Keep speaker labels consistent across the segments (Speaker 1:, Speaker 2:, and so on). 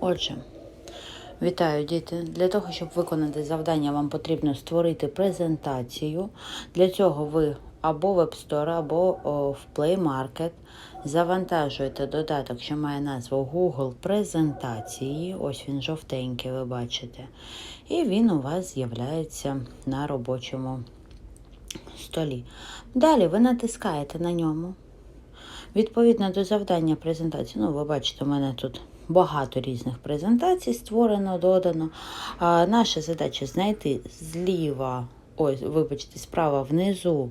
Speaker 1: Отже, вітаю діти. Для того, щоб виконати завдання, вам потрібно створити презентацію. Для цього ви або в App Store, або в Play Market завантажуєте додаток, що має назву Google презентації. Ось він жовтенький, ви бачите. І він у вас з'являється на робочому столі. Далі ви натискаєте на ньому. Відповідно до завдання презентації, ну, ви бачите, у мене тут багато різних презентацій створено, додано. А, наша задача знайти зліва, ось, вибачте, справа внизу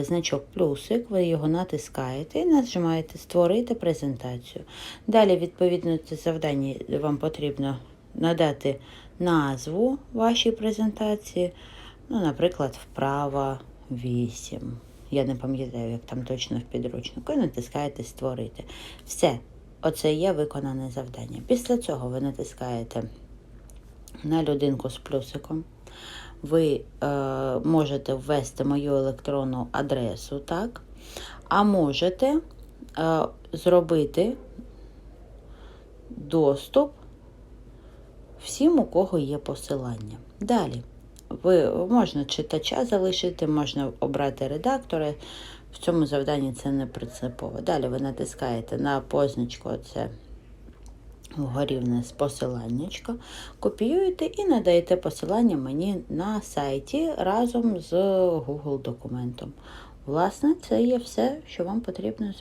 Speaker 1: значок плюсик, ви його натискаєте і нажимаєте Створити презентацію. Далі, відповідно до завдання, вам потрібно надати назву вашій презентації, ну, наприклад, вправа 8. Я не пам'ятаю, як там точно в підручнику, і натискаєте Створити. Все, оце є виконане завдання. Після цього ви натискаєте на людинку з плюсиком. Ви е, можете ввести мою електронну адресу, так? А можете е, зробити доступ всім, у кого є посилання. Далі. Ви можна читача залишити, можна обрати редактора. В цьому завданні це не принципово. Далі ви натискаєте на позначку, оце вгорі в нас копіюєте і надаєте посилання мені на сайті разом з Google документом. Власне, це є все, що вам потрібно